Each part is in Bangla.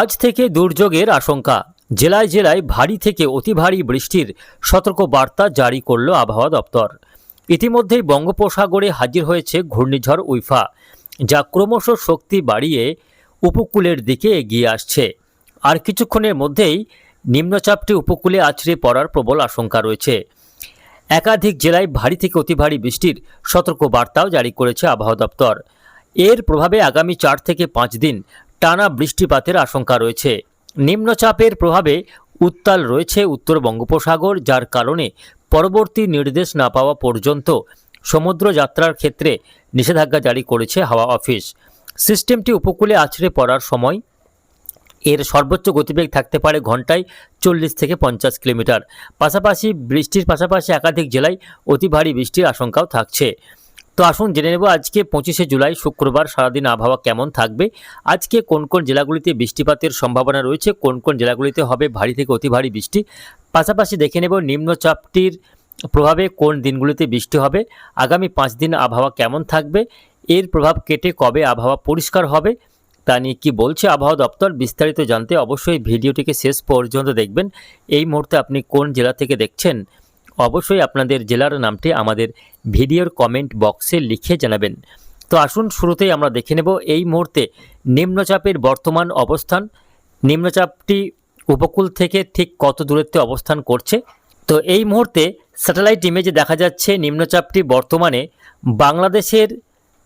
আজ থেকে দুর্যোগের আশঙ্কা। জেলায় জেলায় ভারী থেকে অতি ভারী বৃষ্টির সতর্ক বার্তা জারি করল আবহাওয়া দপ্তর। ইতিমধ্যেই বঙ্গোপসাগরে হাজির হয়েছে ঘূর্ণিঝড় উইফা, যা ক্রমশ শক্তি বাড়িয়ে উপকূলের দিকে এগিয়ে আসছে। আর কিছুক্ষণের মধ্যেই নিম্নচাপটি উপকূলে আছড়ে পড়ার প্রবল আশঙ্কা রয়েছে। একাধিক জেলায় ভারী থেকে অতি ভারী বৃষ্টির সতর্ক বার্তাও জারি করেছে আবহাওয়া দপ্তর। এর প্রভাবে আগামী চার থেকে পাঁচ দিন টানা বৃষ্টিপাতের আশঙ্কা রয়েছে। নিম্নচাপের প্রভাবে উত্তাল রয়েছে উত্তর বঙ্গোপসাগর, যার কারণে পরবর্তী নির্দেশ না পাওয়া পর্যন্ত সমুদ্র যাত্রার ক্ষেত্রে নিষেধাজ্ঞা জারি করেছে হাওয়া অফিস। সিস্টেমটি উপকূলে আছড়ে পড়ার সময় এর সর্বোচ্চ গতিবেগ থাকতে পারে ঘন্টায় চল্লিশ থেকে পঞ্চাশ কিলোমিটার। পাশাপাশি বৃষ্টির পাশাপাশি একাধিক জেলায় অতি ভারী বৃষ্টির আশঙ্কাও থাকছে। তো আসুন জেনে নেব আজকে পঁচিশে জুলাই, শুক্রবার সারাদিন আবহাওয়া কেমন থাকবে। আজকে কোন কোন জেলাগুলিতে বৃষ্টিপাতের সম্ভাবনা রয়েছে, কোন কোন জেলাগুলিতে হবে ভারী থেকে অতি ভারী বৃষ্টি। পাশাপাশি দেখে নেব নিম্নচাপটির প্রভাবে কোন দিনগুলিতে বৃষ্টি হবে। আগামী পাঁচ দিন আবহাওয়া কেমন থাকবে, এর প্রভাব কেটে কবে আবহাওয়া পরিষ্কার হবে, তা নিয়ে কী বলছে আবহাওয়া দপ্তর বিস্তারিত জানতে অবশ্যই ভিডিওটিকে শেষ পর্যন্ত দেখবেন। এই মুহূর্তে আপনি কোন জেলা থেকে দেখছেন অবশ্যই আপনাদের জেলার নামটি আমাদের ভিডিওর কমেন্ট বক্সে লিখে জানাবেন। তো আসুন, শুরুতেই আমরা দেখে নেব এই মুহূর্তে নিম্নচাপের বর্তমান অবস্থান। নিম্নচাপটি উপকূল থেকে ঠিক কত দূরত্বে অবস্থান করছে? তো এই মুহূর্তে স্যাটেলাইট ইমেজে দেখা যাচ্ছে নিম্নচাপটি বর্তমানে বাংলাদেশের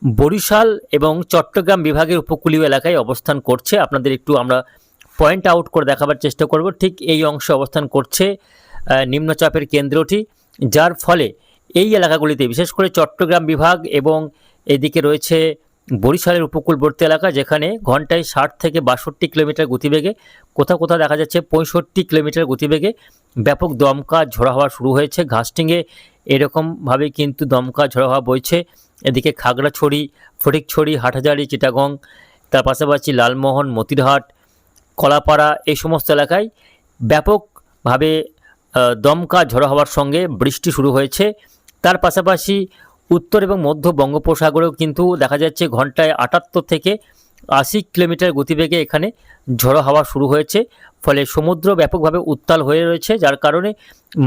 বরিশাল এবং চট্টগ্রাম বিভাগের উপকূলীয় এলাকায় অবস্থান করছে। আপনাদের একটু আমরা পয়েন্ট আউট করে দেখাবার চেষ্টা করব। ঠিক এই অংশে অবস্থান করছে নিম্নচাপের কেন্দ্রটি যার ফলে এই এলাকাগুলিতে, বিশেষ করে চট্টগ্রাম বিভাগ এবং এদিকে রয়েছে বরিশালের উপকূলবর্তী এলাকা, যেখানে ঘন্টায় ষাট থেকে বাষট্টি কিলোমিটার গতিবেগে, কোথাও কোথাও দেখা যাচ্ছে পঁয়ষট্টি কিলোমিটার গতিবেগে ব্যাপক দমকা ঝোড়া হওয়া শুরু হয়েছে। ঘাসটিংয়ে এরকমভাবে কিন্তু দমকা ঝোড়া হওয়া বইছে। এদিকে খাগড়াছড়ি, ফটিকছড়ি, হাটহাজারি, চিটাগং, তার পাশাপাশি লালমোহন, মতিরহাট, কলাপাড়া, এই সমস্ত এলাকায় ব্যাপকভাবে দমকা ঝড়ো হওয়ার সঙ্গে বৃষ্টি শুরু হয়েছে। তার পাশাপাশি উত্তর এবং মধ্য বঙ্গোপসাগরেও কিন্তু দেখা যাচ্ছে ঘন্টায় আটাত্তর থেকে আশি কিলোমিটার গতিবেগে এখানে ঝড়ো হাওয়া শুরু হয়েছে। ফলে সমুদ্র ব্যাপকভাবে উত্তাল হয়ে রয়েছে, যার কারণে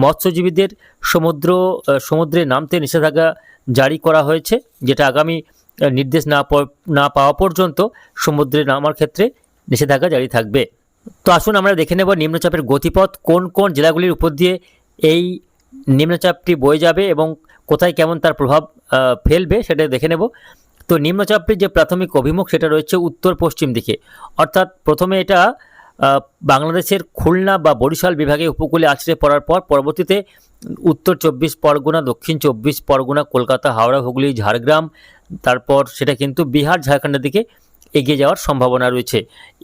মৎস্যজীবীদের সমুদ্র সমুদ্রে নামতে নিষেধাজ্ঞা জারি করা হয়েছে, যেটা আগামী নির্দেশ না না পাওয়া পর্যন্ত সমুদ্রে নামার ক্ষেত্রে নিষেধাজ্ঞা জারি থাকবে। তো আসুন আমরা দেখে নেব নিম্নচাপের গতিপথ, কোন কোন জেলাগুলির উপর দিয়ে এই নিম্নচাপটি বয়ে যাবে এবং কোথায় কেমন তার প্রভাব ফেলবে সেটা দেখে নেব। তো নিম্নচাপটির যে প্রাথমিক অভিমুখ সেটা রয়েছে উত্তর পশ্চিম দিকে। অর্থাৎ প্রথমে এটা বাংলাদেশের খুলনা বা বরিশাল বিভাগে উপকূলে আছড়ে পড়ার পর পরবর্তীতে উত্তর চব্বিশ পরগনা, দক্ষিণ চব্বিশ পরগনা, কলকাতা, হাওড়া, হুগলি, ঝাড়গ্রাম, তারপর সেটা কিন্তু বিহার, ঝাড়খণ্ডের দিকে এগিয়ে যাওয়ার সম্ভাবনা রয়েছে।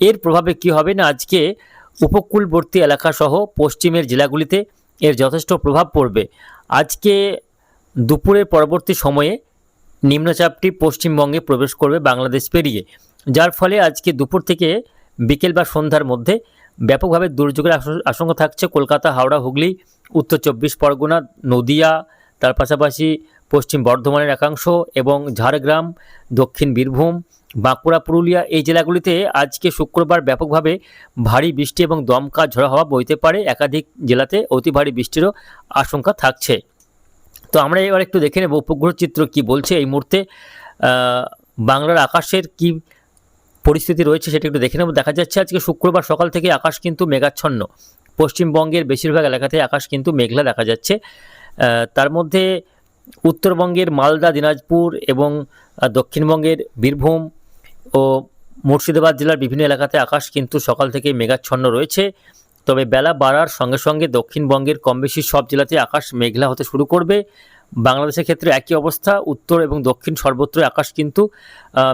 এর প্রভাবে কি হবে না? আজকে উপকূলবর্তী এলাকাসহ পশ্চিমের জেলাগুলিতে এর যথেষ্ট প্রভাব পড়বে। আজকে দুপুরের পরবর্তী সময়ে নিম্নচাপটি পশ্চিমবঙ্গে প্রবেশ করবে, বাংলাদেশ পেরিয়ে। যার ফলে আজকে দুপুর থেকে বিকেল বা সন্ধ্যার মধ্যে ব্যাপকভাবে দুর্যোগের আশঙ্কা থাকছে কলকাতা, হাওড়া, হুগলি, উত্তর চব্বিশ পরগনা, নদিয়া, তার পাশাপাশি পশ্চিম বর্ধমানের একাংশ এবং ঝাড়গ্রাম, দক্ষিণ বীরভূম বাঁকুড়া, পুরুলিয়া এই জেলাগুলিতে আজকে শুক্রবার ব্যাপকভাবে ভারী বৃষ্টি এবং দমকা ঝড়ো হওয়া বইতে পারে। একাধিক জেলাতে অতি ভারী বৃষ্টিরও আশঙ্কা থাকছে। তো আমরা এবার একটু দেখে নেব উপগ্রহ চিত্র কি বলছে। এই মুহূর্তে বাংলার আকাশের কি পরিস্থিতি রয়েছে সেটা একটু দেখে নেব। দেখা যাচ্ছে আজকে শুক্রবার সকাল থেকে আকাশ কিন্তু মেঘাচ্ছন্ন। পশ্চিমবঙ্গের বেশিরভাগ এলাকাতে আকাশ কিন্তু মেঘলা দেখা যাচ্ছে। তার মধ্যে উত্তরবঙ্গের মালদা, দিনাজপুর এবং দক্ষিণবঙ্গের বীরভূম ও মুর্শিদাবাদ জেলার বিভিন্ন এলাকাতে আকাশ কিন্তু সকাল থেকে মেঘাচ্ছন্ন রয়েছে। তবে বেলা বাড়ার সঙ্গে সঙ্গে দক্ষিণবঙ্গের কম বেশি সব জেলাতে আকাশ মেঘলা হতে শুরু করবে। বাংলাদেশের ক্ষেত্রে একই অবস্থা উত্তর এবং দক্ষিণ সর্বত্র আকাশ কিন্তু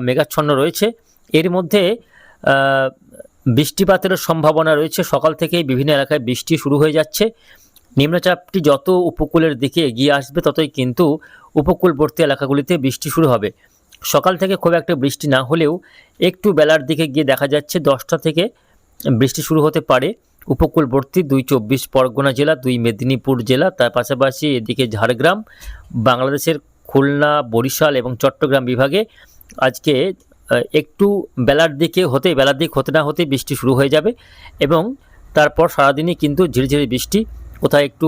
মেঘাচ্ছন্ন রয়েছে। এর মধ্যে আহ, বৃষ্টিপাতেরও সম্ভাবনা রয়েছে। সকাল থেকেই বিভিন্ন এলাকায় বৃষ্টি শুরু হয়ে যাচ্ছে। নিম্নচাপটি যত উপকূলের দিকে এগিয়ে আসবে ততই কিন্তু উপকূলবর্তী এলাকাগুলিতে বৃষ্টি শুরু হবে। সকাল থেকে খুব একটা বৃষ্টি না হলেও একটু বেলার দিকে গিয়ে দেখা যাচ্ছে দশটা থেকে বৃষ্টি শুরু হতে পারে। উপকূলবর্তী দুই চব্বিশ পরগনা জেলা, দুই মেদিনীপুর জেলা, তার পাশাপাশি এদিকে ঝাড়গ্রাম, বাংলাদেশের খুলনা, বরিশাল এবং চট্টগ্রাম বিভাগে আজকে একটু বেলার দিকে হতে, বেলার দিক হতে না হতে বৃষ্টি শুরু হয়ে যাবে এবং তারপর সারাদিনই কিন্তু ঝিরিঝিরি বৃষ্টি কোথায় একটু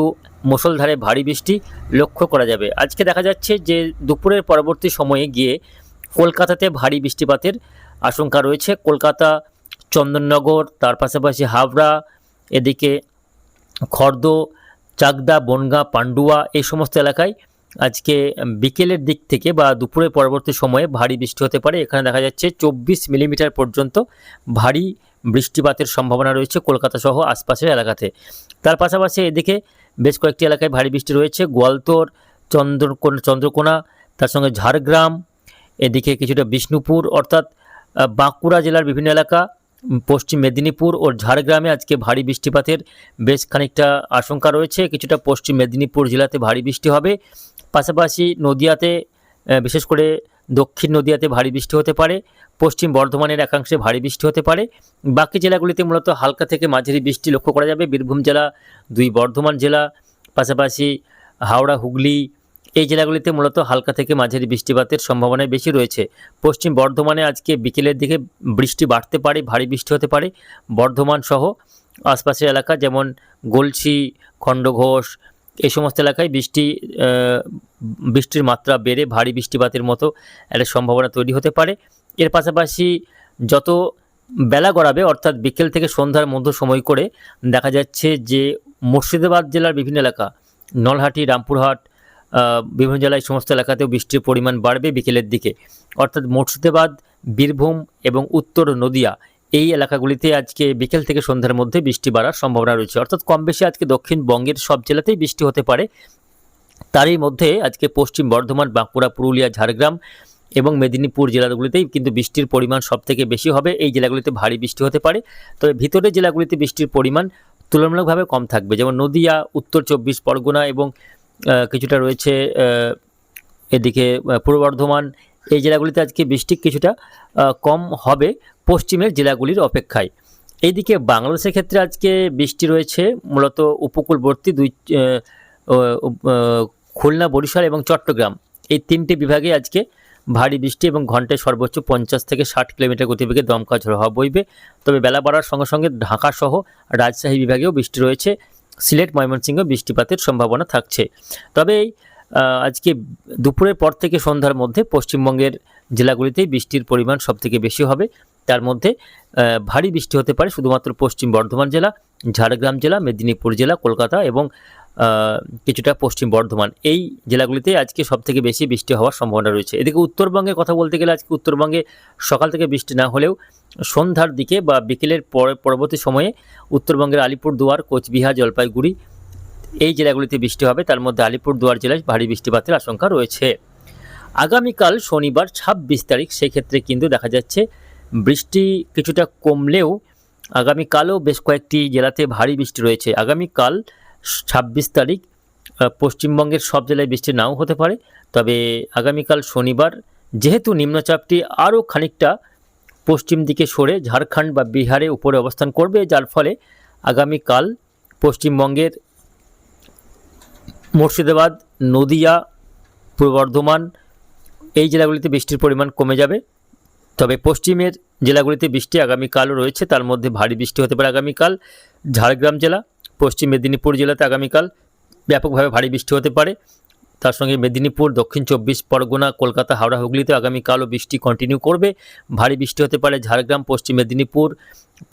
মুষলধারে ভারী বৃষ্টি লক্ষ্য করা যাবে। আজকে দেখা যাচ্ছে যে দুপুরের পরবর্তী সময়ে গিয়ে কলকাতাতে ভারী বৃষ্টিপাতের আশঙ্কা রয়েছে। কলকাতা, চন্দননগর, তার পাশাপাশি হাবড়া, এদিকে খর্দ, চাকদা, বনগাঁ, পান্ডুয়া এই সমস্ত এলাকায় আজকে বিকেলের দিক থেকে বা দুপুরের পরবর্তী সময়ে ভারী বৃষ্টি হতে পারে। এখানে দেখা যাচ্ছে চব্বিশ মিলিমিটার পর্যন্ত ভারী বৃষ্টিপাতের সম্ভাবনা রয়েছে কলকাতা সহ আশপাশের এলাকাতে। তার পাশাপাশি এদিকে বেশ কয়েকটি এলাকায় ভারী বৃষ্টি রয়েছে। গোয়ালতোর চন্দ্রকোনা চন্দ্রকোনা, তার সঙ্গে ঝাড়গ্রাম এদিকে কিছুটা বিষ্ণুপুর, অর্থাৎ বাঁকুড়া জেলার বিভিন্ন এলাকা পশ্চিম মেদিনীপুর ও ঝাড়গ্রামে আজকে ভারী বৃষ্টিপাতের বেশ খানিকটা আশঙ্কা রয়েছে। কিছুটা পশ্চিম মেদিনীপুর জেলাতে ভারী বৃষ্টি হবে। পাশাপাশি নদিয়াতে বিশেষ করে দক্ষিণ নদিয়াতে ভারী বৃষ্টি হতে পারে। পশ্চিম বর্ধমানের একাংশে ভারী বৃষ্টি হতে পারে। বাকি জেলাগুলিতে মূলত হালকা থেকে মাঝারি বৃষ্টি লক্ষ্য করা যাবে। বীরভূম জেলা, দুই বর্ধমান জেলা, পাশাপাশি হাওড়া, হুগলি এই জেলাগুলিতে মূলত হালকা থেকে মাঝারি বৃষ্টিপাতের সম্ভাবনা বেশি রয়েছে। পশ্চিম বর্ধমানে আজকে বিকেলের দিকে বৃষ্টি বাড়তে পারে, ভারী বৃষ্টি হতে পারে। বর্ধমান সহ আশপাশের এলাকা যেমন গলসি খণ্ডঘোষ, এই সমস্ত এলাকায় বৃষ্টি বৃষ্টির মাত্রা বেড়ে ভারী বৃষ্টিপাতের মতো একটা সম্ভাবনা তৈরি হতে পারে। এর পাশাপাশি যত বেলা গড়াবে, অর্থাৎ বিকেল থেকে সন্ধ্যার মধ্য সময় করে দেখা যাচ্ছে যে মুর্শিদাবাদ জেলার বিভিন্ন এলাকা, নলহাটি, রামপুরহাট বিভিন্ন জেলায় সমস্ত এলাকাতেও বৃষ্টির পরিমাণ বাড়বে বিকেলের দিকে। অর্থাৎ মুর্শিদাবাদ, বীরভূম এবং উত্তর নদিয়া এই এলাকাগুলিতে আজকে বিকেল থেকে সন্ধ্যার মধ্যে বৃষ্টি বাড়ার সম্ভাবনা রয়েছে। অর্থাৎ কম বেশি আজকে দক্ষিণবঙ্গের সব জেলাতেই বৃষ্টি হতে পারে। তারই মধ্যে আজকে পশ্চিম বর্ধমান, বাঁকুড়া, পুরুলিয়া, ঝাড়গ্রাম এবং মেদিনীপুর জেলাগুলিতেই কিন্তু বৃষ্টির পরিমাণ সবথেকে বেশি হবে। এই জেলাগুলিতে ভারী বৃষ্টি হতে পারে। তবে ভিতরের জেলাগুলিতে বৃষ্টির পরিমাণ তুলনামূলকভাবে কম থাকবে। যেমন নদিয়া, উত্তর চব্বিশ পরগনা এবং কিছুটা রয়েছে এদিকে পূর্ব বর্ধমান, এই জেলাগুলিতে আজকে বৃষ্টি কিছুটা কম হবে পশ্চিমের জেলাগুলির অপেক্ষায়। এইদিকে বাংলাদেশের ক্ষেত্রে আজকে বৃষ্টি রয়েছে, মূলত উপকূলবর্তী দুই খুলনা, বরিশাল এবং চট্টগ্রাম। এই তিনটি বিভাগে আজকে ভারী বৃষ্টি এবং ঘন্টায় সর্বোচ্চ পঞ্চাশ থেকে ষাট কিলোমিটার গতিবেগে দমকা ঝড় হওয়া বইবে। তবে বেলা বাড়ার সঙ্গে সঙ্গে ঢাকা সহ রাজশাহী বিভাগেও বৃষ্টি রয়েছে। সিলেট, ময়মনসিংহ বৃষ্টিপাতের সম্ভাবনা থাকছে। তবে আজকে দুপুরের পর থেকে সন্ধ্যার মধ্যে পশ্চিমবঙ্গের জেলাগুলিতে বৃষ্টির পরিমাণ সবথেকে বেশি হবে। তার মধ্যে ভারী বৃষ্টি হতে পারে শুধুমাত্র পশ্চিম বর্ধমান জেলা, ঝাড়গ্রাম জেলা, মেদিনীপুর জেলা, কলকাতা এবং কিছুটা পশ্চিম বর্ধমান। এই জেলাগুলিতে আজকে সবথেকে বেশি বৃষ্টি হওয়ার সম্ভাবনা রয়েছে। এদিকে উত্তরবঙ্গের কথা বলতে গেলে আজকে উত্তরবঙ্গে সকাল থেকে বৃষ্টি না হলেও সন্ধ্যার দিকে বা বিকেলের পরে, পরবর্তী সময়ে উত্তরবঙ্গের আলিপুরদুয়ার, কোচবিহার, জলপাইগুড়ি এই জেলাগুলিতে বৃষ্টি হবে। তার মধ্যে আলিপুরদুয়ার জেলায় ভারী বৃষ্টিপাতের আশঙ্কা রয়েছে। আগামীকাল শনিবার ছাব্বিশ তারিখ, সেক্ষেত্রে কিন্তু দেখা যাচ্ছে বৃষ্টি কিছুটা কমলেও আগামীকালও বেশ কয়েকটি জেলাতে ভারী বৃষ্টি রয়েছে। আগামীকাল ছাব্বিশ তারিখ পশ্চিমবঙ্গের সব জেলায় বৃষ্টি নাও হতে পারে। তবে আগামীকাল শনিবার, যেহেতু নিম্নচাপটি আরও খানিকটা পশ্চিম দিকে সরে ঝাড়খণ্ড বা বিহারে উপরে অবস্থান করবে, যার ফলে আগামীকাল পশ্চিমবঙ্গের মুর্শিদাবাদ, নদিয়া, পূর্ব বর্ধমান এই জেলাগুলিতে বৃষ্টির পরিমাণ কমে যাবে। তবে পশ্চিমের জেলাগুলিতে বৃষ্টি আগামীকালও রয়েছে, তার মধ্যে ভারী বৃষ্টি হতে পারে আগামীকাল। ঝাড়গ্রাম জেলা পশ্চিম মেদিনীপুর জেলাতে আগামীকাল ব্যাপকভাবে ভারী বৃষ্টি হতে পারে। তার সঙ্গে মেদিনীপুর, দক্ষিণ চব্বিশ, পরগনা, কলকাতা, হাওড়া, হুগলিতে আগামীকালও বৃষ্টি কন্টিনিউ করবে। ভারী বৃষ্টি হতে পারে ঝাড়গ্রাম, পশ্চিম মেদিনীপুর,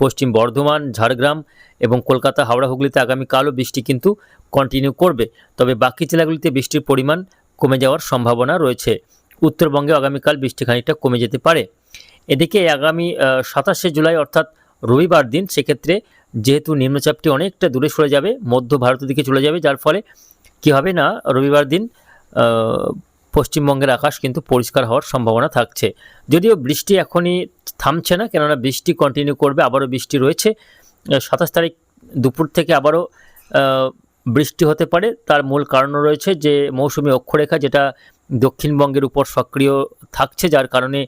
পশ্চিম বর্ধমান, ঝাড়গ্রাম এবং কলকাতা, হাওড়া, হুগলিতে আগামীকালও বৃষ্টি কিন্তু কন্টিনিউ করবে। তবে বাকি জেলাগুলিতে বৃষ্টির পরিমাণ কমে যাওয়ার সম্ভাবনা রয়েছে। উত্তরবঙ্গে আগামীকাল বৃষ্টি খানিকটা কমে যেতে পারে। এদিকে আগামী সাতাশে জুলাই অর্থাৎ রবিবার দিন সেক্ষেত্রে যেহেতু নিম্নচাপটি অনেকটা দূরে সরে যাবে, মধ্য ভারতের দিকে চলে যাবে, যার ফলে কী হবে না, রবিবার দিন পশ্চিমবঙ্গের আকাশ কিন্তু পরিষ্কার হওয়ার সম্ভাবনা থাকছে। যদিও বৃষ্টি এখনই থামছে না, কেননা বৃষ্টি কন্টিনিউ করবে, আবারও বৃষ্টি রয়েছে। সাতাশ তারিখ দুপুর থেকে আবারও বৃষ্টি হতে পারে। তার মূল কারণও রয়েছে যে, মৌসুমি অক্ষরেখা যেটা দক্ষিণবঙ্গের উপর সক্রিয় থাকছে, যার কারণে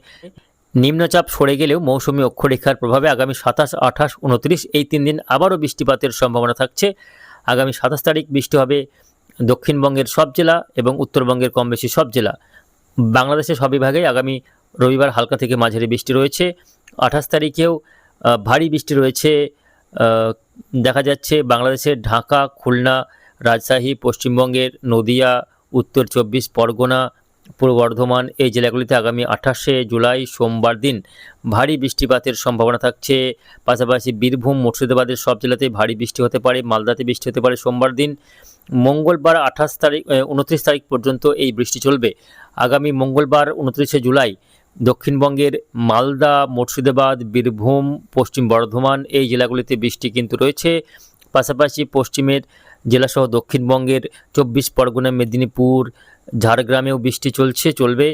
নিম্নচাপ সরে গেলেও মৌসুমি অক্ষরেখার প্রভাবে আগামী সাতাশ, আঠাশ, উনত্রিশ এই তিন দিন আবারও বৃষ্টিপাতের সম্ভাবনা থাকছে। আগামী সাতাশ তারিখ বৃষ্টি হবে দক্ষিণবঙ্গের সব জেলা এবং উত্তরবঙ্গের কম বেশি সব জেলা। বাংলাদেশের সব বিভাগে আগামী রবিবার হালকা থেকে মাঝারি বৃষ্টি রয়েছে। আঠাশ তারিখেও ভারী বৃষ্টি রয়েছে। দেখা যাচ্ছে বাংলাদেশের ঢাকা, খুলনা, রাজশাহী, পশ্চিমবঙ্গের নদিয়া, উত্তর চব্বিশ, পরগনা পূর্ব বর্ধমান এই জেলাগুলিতে আগামী আঠাশে জুলাই সোমবার দিন ভারী বৃষ্টিপাতের সম্ভাবনা থাকছে। পাশাপাশি বীরভূম, মুর্শিদাবাদের সব জেলাতেই ভারী বৃষ্টি হতে পারে, মালদাতে বৃষ্টি হতে পারে সোমবার দিন। মঙ্গলবার আঠাশ তারিখ উনত্রিশ তারিখ পর্যন্ত এই বৃষ্টি চলবে। আগামী মঙ্গলবার উনত্রিশে জুলাই দক্ষিণবঙ্গের মালদা, মুর্শিদাবাদ, বীরভূম, পশ্চিম বর্ধমান এই জেলাগুলিতে বৃষ্টি কিন্তু রয়েছে। পাশাপাশি পশ্চিমের জেলাসহ দক্ষিণবঙ্গের চব্বিশ পরগনা, মেদিনীপুর ঝাড়গ্রামেও বৃষ্টি চলছে, চলবে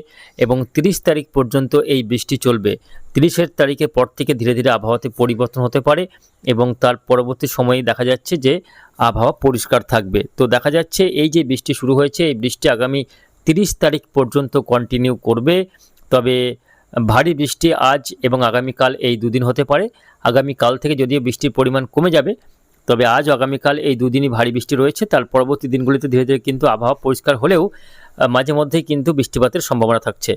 এবং তিরিশ তারিখ পর্যন্ত এই বৃষ্টি চলবে। তিরিশের তারিখের পর থেকে ধীরে ধীরে আবহাওয়াতে পরিবর্তন হতে পারে এবং তার পরবর্তী সময়ে দেখা যাচ্ছে যে আবহাওয়া পরিষ্কার থাকবে। তো দেখা যাচ্ছে এই যে বৃষ্টি শুরু হয়েছে, এই বৃষ্টি আগামী তিরিশ তারিখ পর্যন্ত কন্টিনিউ করবে। তবে ভারী বৃষ্টি আজ এবং আগামীকাল এই দুদিন হতে পারে। আগামীকাল থেকে যদিও বৃষ্টির পরিমাণ কমে যাবে তবে আজ আগামীকাল এই দুদিনই ভারী বৃষ্টি রয়েছে। তার পরবর্তী দিনগুলিতে ধীরে ধীরে কিন্তু আবহাওয়া পরিষ্কার হলেও মাঝে মধ্যেই কিন্তু বৃষ্টিপাতের সম্ভাবনা থাকছে।